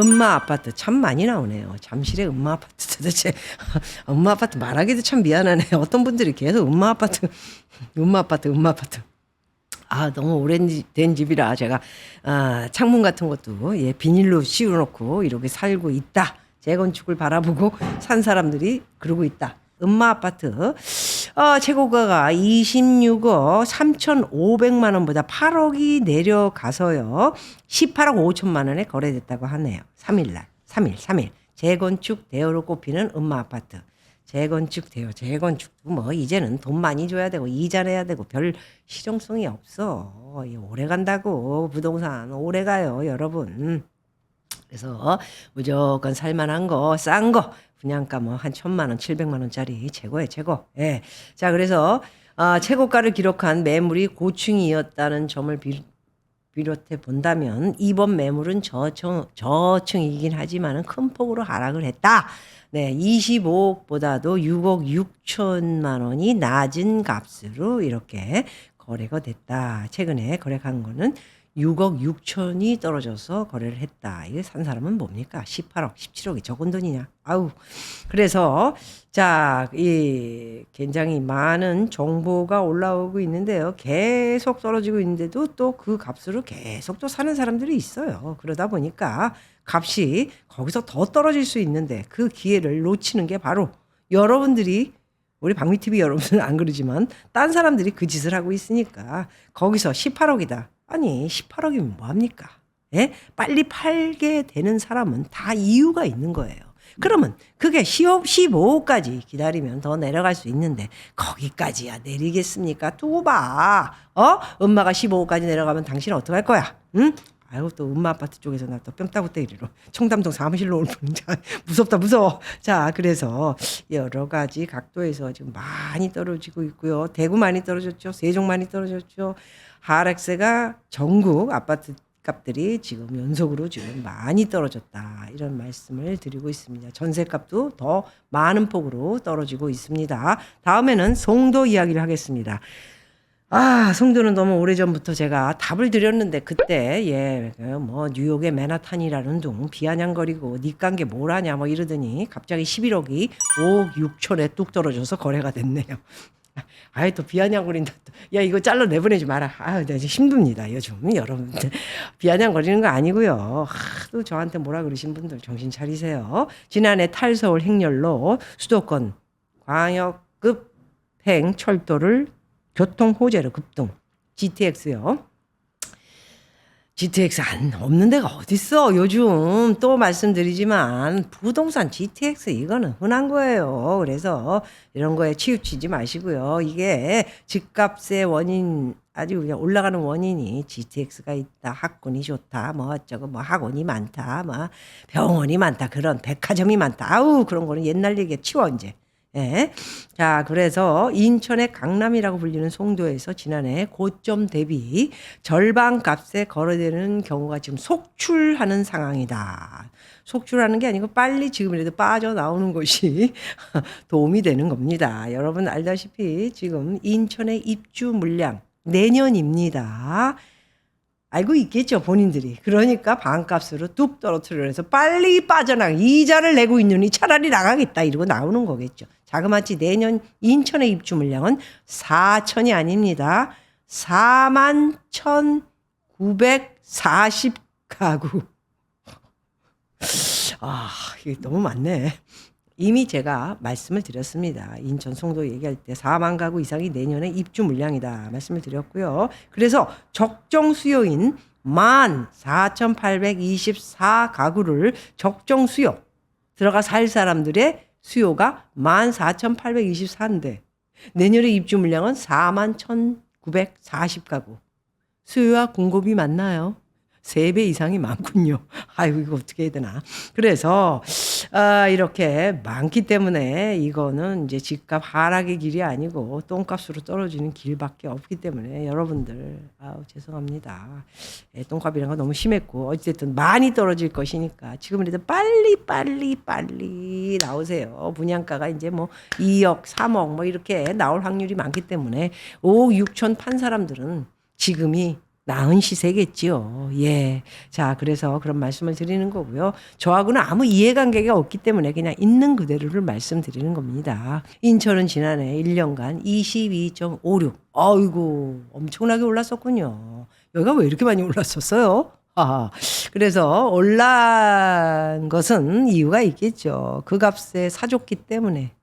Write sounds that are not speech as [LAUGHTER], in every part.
엄마 아파트 참 많이 나오네요. 잠실의 엄마 아파트 [LAUGHS] 도대체 엄마 아파트 말하기도 참 미안하네. 어떤 분들이 계속 엄마 아파트, 엄마 아파트, 엄마 아파트. 아 너무 오래된 집이라 제가 아, 창문 같은 것도 예 비닐로 씌워놓고 이렇게 살고 있다. 재건축을 바라보고 산 사람들이 그러고 있다. 엄마 아파트 어, 최고가가 26억 3,500만 원보다 8억이 내려가서요. 18억 5천만 원에 거래됐다고 하네요. 3일 날. 3일, 3일. 재건축 대여로 꼽히는 엄마 아파트. 재건축 대여, 재건축도 뭐 이제는 돈 많이 줘야 되고 이자 내야 되고 별 실용성이 없어. 이 오래 간다고 부동산 오래 가요, 여러분. 그래서 무조건 살만한 거, 싼 거, 분양가 뭐 한 천만 원, 칠백만 원짜리 최고예 최고. 예. 자, 그래서 아, 최고가를 기록한 매물이 고층이었다는 점을 비, 비롯해 본다면 이번 매물은 저층 저층이긴 하지만은 큰 폭으로 하락을 했다. 네, 25억보다도 6억 6천만 원이 낮은 값으로 이렇게 거래가 됐다. 최근에 거래한 거는 6억 6천이 떨어져서 거래를 했다. 이게 산 사람은 뭡니까? 18억, 17억이 적은 돈이냐? 아우. 그래서 자, 이 굉장히 많은 정보가 올라오고 있는데요. 계속 떨어지고 있는데도 또 그 값으로 계속 또 사는 사람들이 있어요. 그러다 보니까 값이 거기서 더 떨어질 수 있는데 그 기회를 놓치는 게 바로 여러분들이 우리 박미 TV 여러분은 안 그러지만 딴 사람들이 그 짓을 하고 있으니까 거기서 18억이다. 아니 18억이면 뭐 합니까? 예? 빨리 팔게 되는 사람은 다 이유가 있는 거예요. 그러면 그게 10억, 15억까지 기다리면 더 내려갈 수 있는데 거기까지야 내리겠습니까? 두고 봐. 어? 엄마가 15억까지 내려가면 당신은 어떡할 거야? 응? 아이고 또 엄마 아파트 쪽에서 나 또 뺨따구 때리러 청담동 사무실로 올 뿐. [LAUGHS] 자, 무섭다 무서워. 자 그래서 여러 가지 각도에서 지금 많이 떨어지고 있고요. 대구 많이 떨어졌죠. 세종 많이 떨어졌죠. 하락세가 전국 아파트 값들이 지금 연속으로 지금 많이 떨어졌다 이런 말씀을 드리고 있습니다. 전세값도 더 많은 폭으로 떨어지고 있습니다. 다음에는 송도 이야기를 하겠습니다. 아, 송도는 너무 오래전부터 제가 답을 드렸는데 그때 예, 그뭐 뉴욕의 맨하탄이라는 둥 비아냥거리고 니깐 게 뭐라냐 뭐 이러더니 갑자기 11억이 5억 6천에 뚝 떨어져서 거래가 됐네요. [LAUGHS] 아이 또 비아냥거린다. 또. 야 이거 잘라 내보내지 마라. 아유, 나 지금 힘듭니다. 요즘 여러분들 [LAUGHS] 비아냥거리는 거 아니고요. 하도 저한테 뭐라 그러신 분들 정신 차리세요. 지난해 탈서울 행렬로 수도권 광역급 행 철도를 교통 호재로 급등. GTX요. GTX 안 없는 데가 어딨어 요즘. 또 말씀드리지만 부동산 GTX 이거는 흔한 거예요. 그래서 이런 거에 치우치지 마시고요. 이게 집값의 원인 아주 그냥 올라가는 원인이 GTX가 있다. 학군이 좋다. 뭐 어쩌고 뭐 학원이 많다. 뭐 병원이 많다. 그런 백화점이 많다. 아우 그런 거는 옛날 얘기야. 치워 이제 예. 자, 그래서 인천의 강남이라고 불리는 송도에서 지난해 고점 대비 절반 값에 거래되는 경우가 지금 속출하는 상황이다. 속출하는 게 아니고 빨리 지금이라도 빠져나오는 것이 [LAUGHS] 도움이 되는 겁니다. 여러분 알다시피 지금 인천의 입주 물량 내년입니다. 알고 있겠죠, 본인들이. 그러니까 반값으로 뚝 떨어뜨려서 빨리 빠져나가. 이자를 내고 있느니 차라리 나가겠다. 이러고 나오는 거겠죠. 자그마치 내년 인천의 입주 물량은 4천이 아닙니다. 4만 1,940 가구. 아, 이게 너무 많네. 이미 제가 말씀을 드렸습니다. 인천 송도 얘기할 때 4만 가구 이상이 내년에 입주 물량이다 말씀을 드렸고요. 그래서 적정 수요인 14,824 가구를 적정 수요 들어가 살 사람들의 수요가 14,824인데 내년에 입주 물량은 41,940 가구. 수요와 공급이 맞나요? 세배 이상이 많군요. [LAUGHS] 아이고, 이거 어떻게 해야 되나. 그래서, 아, 이렇게 많기 때문에 이거는 이제 집값 하락의 길이 아니고 똥값으로 떨어지는 길밖에 없기 때문에 여러분들, 아우, 죄송합니다. 예, 똥값이란 거 너무 심했고, 어쨌든 많이 떨어질 것이니까 지금이라도 빨리, 빨리, 빨리 나오세요. 분양가가 이제 뭐 2억, 3억 뭐 이렇게 나올 확률이 많기 때문에 5억 6천 판 사람들은 지금이 나은 시세겠지요. 예. 자, 그래서 그런 말씀을 드리는 거고요. 저하고는 아무 이해관계가 없기 때문에 그냥 있는 그대로를 말씀드리는 겁니다. 인천은 지난해 1년간 22.56. 아이고, 엄청나게 올랐었군요. 여기가 왜 이렇게 많이 올랐었어요? [LAUGHS] 아, 그래서 올란 것은 이유가 있겠죠. 그 값에 사줬기 때문에.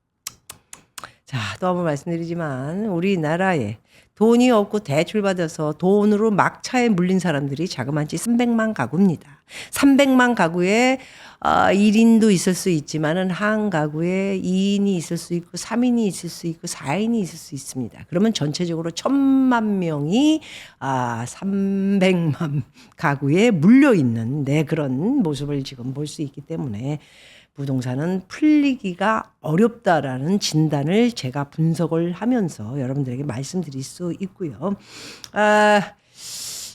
자, 또 한 번 말씀드리지만 우리나라에 돈이 없고 대출받아서 돈으로 막차에 물린 사람들이 자그마치 300만 가구입니다. 300만 가구에 아, 1인도 있을 수 있지만은 한 가구에 2인이 있을 수 있고 3인이 있을 수 있고 4인이 있을 수 있습니다. 그러면 전체적으로 천만 명이 아, 300만 가구에 물려 있는 네 그런 모습을 지금 볼 수 있기 때문에 부동산은 풀리기가 어렵다라는 진단을 제가 분석을 하면서 여러분들에게 말씀드릴 수 있고요. 아,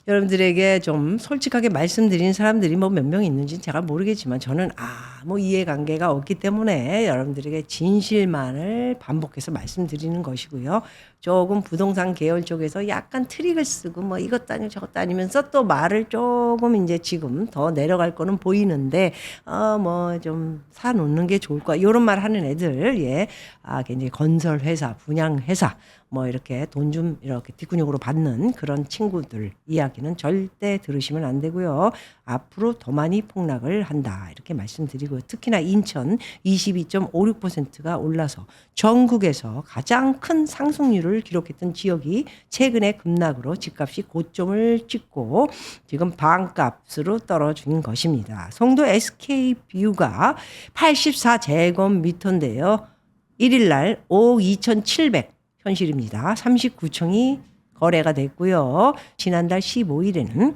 여러분들에게 좀 솔직하게 말씀드린 사람들이 뭐 몇 명 있는지는 제가 모르겠지만 저는 아무 이해관계가 없기 때문에 여러분들에게 진실만을 반복해서 말씀드리는 것이고요. 조금 부동산 계열 쪽에서 약간 트릭을 쓰고 뭐 이것도 아니고 저것도 아니면서 또 말을 조금 이제 지금 더 내려갈 거는 보이는데 어 뭐 좀 사놓는 게 좋을 거야 이런 말 하는 애들 예아 굉장히 건설 회사 분양 회사 뭐 이렇게 돈 좀 이렇게 뒷근육으로 받는 그런 친구들 이야기는 절대 들으시면 안 되고요. 앞으로 더 많이 폭락을 한다. 이렇게 말씀드리고요. 특히나 인천 22.56%가 올라서 전국에서 가장 큰 상승률을 기록했던 지역이 최근에 급락으로 집값이 고점을 찍고 지금 반값으로 떨어진 것입니다. 송도 SK 뷰가 84제곱미터인데요. 1일 날 5억 2,700 현실입니다. 39층이 거래가 됐고요. 지난달 15일에는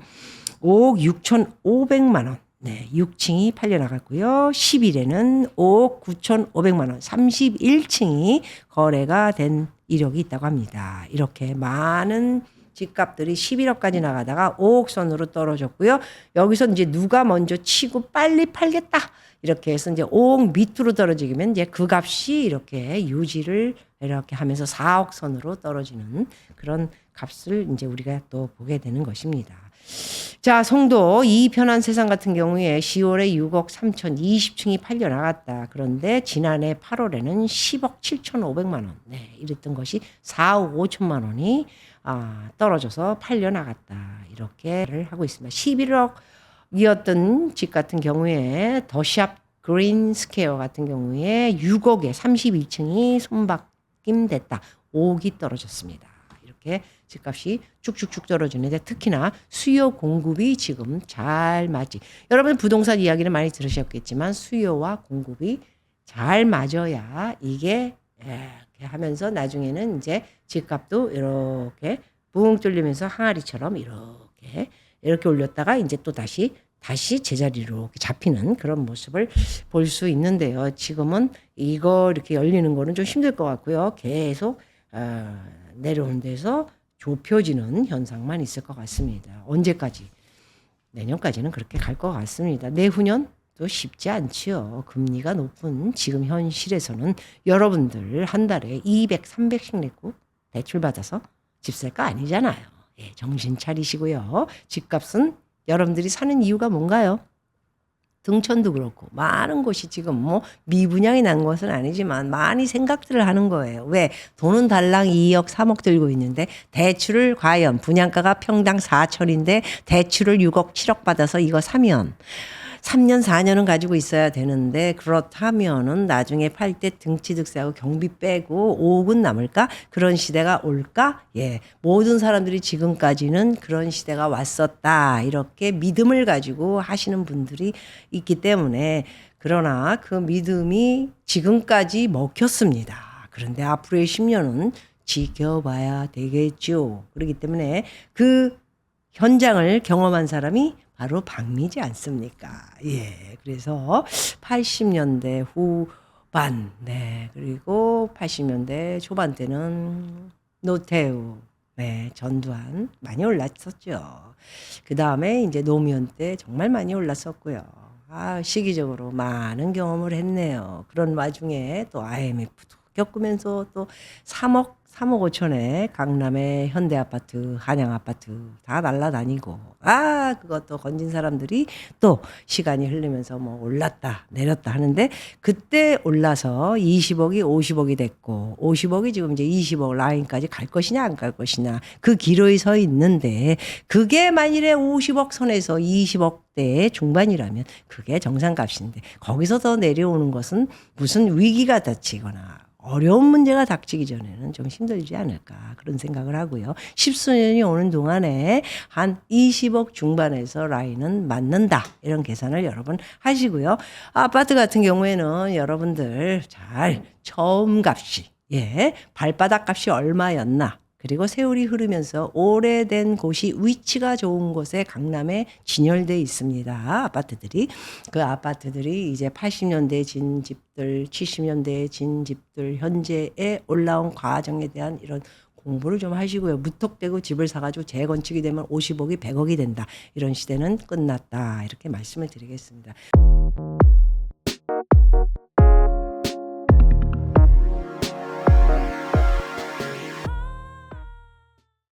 5억 6,500만 원. 네, 6층이 팔려 나갔고요. 10일에는 5억 9,500만 원, 31층이 거래가 된 이력이 있다고 합니다. 이렇게 많은 집값들이 11억까지 나가다가 5억 선으로 떨어졌고요. 여기서 이제 누가 먼저 치고 빨리 팔겠다. 이렇게 해서 이제 5억 밑으로 떨어지면 이제 그 값이 이렇게 유지를 이렇게 하면서 4억 선으로 떨어지는 그런 값을 이제 우리가 또 보게 되는 것입니다. 자, 송도 이 편한 세상 같은 경우에 10월에 6억 3천 20층이 팔려 나갔다. 그런데 지난해 8월에는 10억 7천 5백만 원. 네, 이랬던 것이 4억 5천만 원이 아, 떨어져서 팔려 나갔다. 이렇게를 하고 있습니다. 11억이었던 집 같은 경우에 더샵 그린 스퀘어 같은 경우에 6억에 32층이 손바뀜 됐다. 5억이 떨어졌습니다. 이렇게 집값이 쭉쭉쭉 떨어지는데 특히나 수요 공급이 지금 잘 맞지. 여러분 부동산 이야기를 많이 들으셨겠지만 수요와 공급이 잘 맞아야 이게 이렇게 하면서 나중에는 이제 집값도 이렇게 붕 뚫리면서 항아리처럼 이렇게 이렇게 올렸다가 이제 또 다시 다시 제자리로 잡히는 그런 모습을 볼 수 있는데요. 지금은 이거 이렇게 열리는 거는 좀 힘들 것 같고요. 계속 어, 내려오는 데서 좁혀지는 현상만 있을 것 같습니다. 언제까지? 내년까지는 그렇게 갈 것 같습니다. 내후년도 쉽지 않지요. 금리가 높은 지금 현실에서는 여러분들 한 달에 200, 300씩 내고 대출 받아서 집 살 거 아니잖아요. 예, 정신 차리시고요. 집값은 여러분들이 사는 이유가 뭔가요? 등촌도 그렇고 많은 곳이 지금 뭐 미분양이 난 것은 아니지만 많이 생각들을 하는 거예요. 왜 돈은 달랑 2억 3억 들고 있는데 대출을 과연 분양가가 평당 4천인데 대출을 6억 7억 받아서 이거 사면 3년 4년은 가지고 있어야 되는데 그렇다면은 나중에 팔 때 등치득세하고 경비 빼고 5억은 남을까? 그런 시대가 올까? 예. 모든 사람들이 지금까지는 그런 시대가 왔었다. 이렇게 믿음을 가지고 하시는 분들이 있기 때문에 그러나 그 믿음이 지금까지 먹혔습니다. 그런데 앞으로의 10년은 지켜봐야 되겠죠. 그렇기 때문에 그 현장을 경험한 사람이 바로 박미지 않습니까? 예. 그래서 80년대 후반, 네. 그리고 80년대 초반 때는 노태우, 네. 전두환 많이 올랐었죠. 그 다음에 이제 노무현 때 정말 많이 올랐었고요. 아, 시기적으로 많은 경험을 했네요. 그런 와중에 또 IMF도 겪으면서 또 3억 3억 5천에 강남의 현대 아파트, 한양 아파트 다 날라다니고 아 그것도 건진 사람들이 또 시간이 흐르면서 뭐 올랐다 내렸다 하는데 그때 올라서 20억이 50억이 됐고 50억이 지금 이제 20억 라인까지 갈 것이냐 안 갈 것이냐 그 기로에 서 있는데 그게 만일에 50억 선에서 20억 대 중반이라면 그게 정상값인데 거기서 더 내려오는 것은 무슨 위기가 닥치거나 어려운 문제가 닥치기 전에는 좀 힘들지 않을까 그런 생각을 하고요. 십수년이 오는 동안에 한 20억 중반에서 라인은 맞는다 이런 계산을 여러분 하시고요. 아파트 같은 경우에는 여러분들 잘 처음 값이 예 발바닥 값이 얼마였나 그리고 세월이 흐르면서 오래된 곳이 위치가 좋은 곳에 강남에 진열돼 있습니다. 아파트들이. 그 아파트들이 이제 80년대에 진 집들, 70년대에 진 집들, 현재에 올라온 과정에 대한 이런 공부를 좀 하시고요. 무턱대고 집을 사가지고 재건축이 되면 50억이 100억이 된다. 이런 시대는 끝났다. 이렇게 말씀을 드리겠습니다.